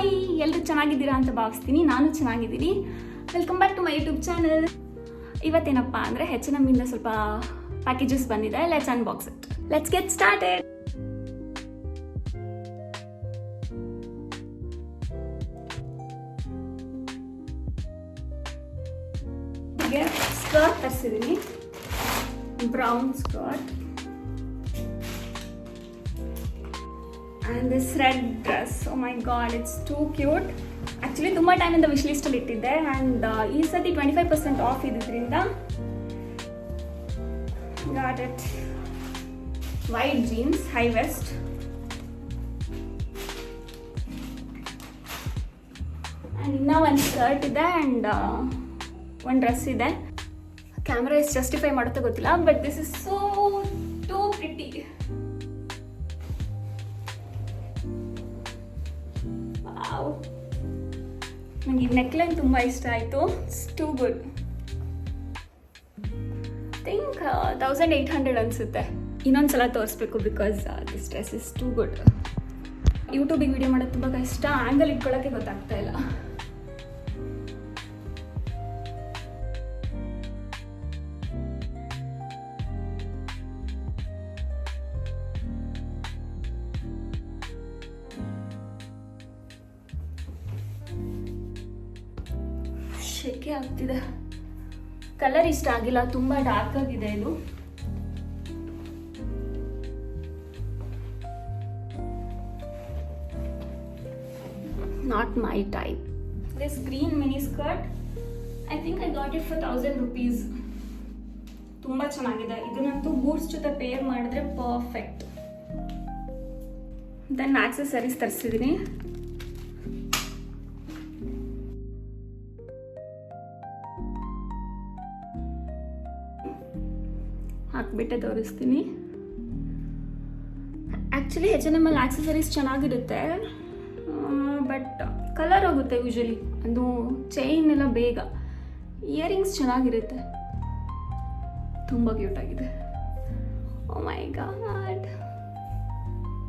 Hi ಎಲ್ಲರೂ ಚೆನ್ನಾಗಿದ್ದೀರಾ ಅಂತ ಭಾವಿಸ್ತೀನಿ. ನಾನು ಚೆನ್ನಾಗಿದ್ದೀನಿ. Welcome back to my YouTube channel ಇವತ್ತೇನಪ್ಪ ಅಂದರೆ ಹೆಚ್ಚಿನ ನಮ್ಮಿಂದ ಸ್ವಲ್ಪ ಪ್ಯಾಕೇಜಸ್ ಬಂದಿದೆ. Let's unbox it let's get started skirt ತರಿಸಿದ್ದೀನಿ brown skirt and this red dress oh my God it's too cute actually ತುಂಬ ಟೈಮಿಂದ ವಿಶ್ ಲಿಸ್ಟಲ್ಲಿ ಇಟ್ಟಿದ್ದೆ. ಆ್ಯಂಡ್ ಈ ಸತಿ ಟ್ವೆಂಟಿ ಫೈವ್ ಪರ್ಸೆಂಟ್ ಆಫ್ ಇದ್ದಿದ್ದರಿಂದ got it white jeans high waist and ಇನ್ನೂ ಒಂದು shirt ಇದೆ ಆ್ಯಂಡ್ ಒಂದು ಡ್ರೆಸ್ ಇದೆ. ಕ್ಯಾಮ್ರಾ ಇಸ್ ಜಸ್ಟಿಫೈ ಮಾಡುತ್ತೆ ಗೊತ್ತಿಲ್ಲ but this is so too pretty ನನಗೆ ಈ ನೆಕ್ಲೈನ್ ತುಂಬ ಇಷ್ಟ ಆಯಿತು. It's too good think thousand eight hundred ಅನಿಸುತ್ತೆ. ಇನ್ನೊಂದು ಸಲ ತೋರಿಸ್ಬೇಕು because this dress is too good ಯೂಟ್ಯೂಬಿಗೆ video ಮಾಡೋದು ತುಂಬ ಕಷ್ಟ. ಆ್ಯಂಗಲ್ ಇಟ್ಕೊಳ್ಳೋಕ್ಕೆ ಗೊತ್ತಾಗ್ತಾ ಇಲ್ಲ. ಶೆಕೆ ಆಗ್ತಿದೆ. ಕಲರ್ ಇಷ್ಟ ಆಗಿಲ್ಲ ತುಂಬ ಡಾರ್ಕ್ ಆಗಿದೆ ಇದು. Not my type this green mini skirt I think I got it for thousand rupees ತುಂಬ ಚೆನ್ನಾಗಿದೆ. ಇದನ್ನಂತೂ ಬೂಟ್ಸ್ ಜೊತೆ ಪೇರ್ ಮಾಡಿದ್ರೆ ಪರ್ಫೆಕ್ಟ್ ದೆನ್ ಆಕ್ಸೆಸರೀಸ್ ತರಿಸಿದ್ದೀನಿ ಹಾಕ್ಬಿಟ್ಟೆ ತೋರಿಸ್ತೀನಿ. Actually H N M L accessories ಚೆನ್ನಾಗಿರುತ್ತೆ ಬಟ್ ಕಲರ್ ಹೋಗುತ್ತೆ ಯೂಶಲಿ ಅದು ಚೈನ್ ಎಲ್ಲ ಬೇಗ. ಇಯರಿಂಗ್ಸ್ ಚೆನ್ನಾಗಿರುತ್ತೆ. ತುಂಬ ಕ್ಯೂಟ್ ಆಗಿದೆ. Oh my god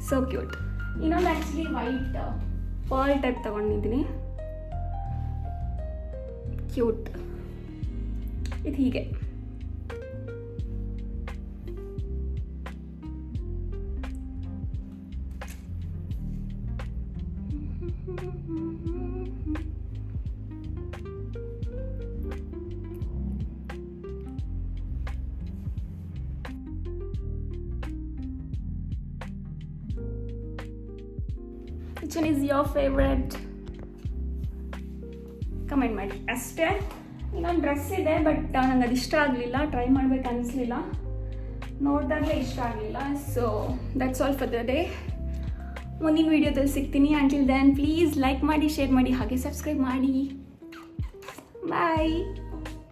so cute ಇನ್ನೊಂದು ಆ್ಯಕ್ಚುಲಿ ವೈಟ್ ಪರ್ಲ್ ಟೈಪ್ ತಗೊಂಡಿದ್ದೀನಿ. ಕ್ಯೂಟ್ ಇದು ಹೀಗೆ. Which one is your favourite comment ಮಾಡಿ ಅಷ್ಟೇ ಇನ್ನೊಂದು ಡ್ರೆಸ್ ಇದೆ ಬಟ್ ನಂಗೆ ಅದು ಇಷ್ಟ ಆಗಲಿಲ್ಲ. ಟ್ರೈ ಮಾಡ್ಬೇಕು ಅನಿಸ್ಲಿಲ್ಲ. ನೋಡಿದಾಗಲೇ ಇಷ್ಟ ಆಗಲಿಲ್ಲ. So that's all for the day ಮುಂದಿನ ವೀಡಿಯೋದಲ್ಲಿ ಸಿಗ್ತೀನಿ. ಅಂಟಿಲ್ ದೆನ್ ಪ್ಲೀಸ್ ಲೈಕ್ ಮಾಡಿ ಶೇರ್ ಮಾಡಿ ಹಾಗೆ ಸಬ್ಸ್ಕ್ರೈಬ್ ಮಾಡಿ. ಬಾಯ್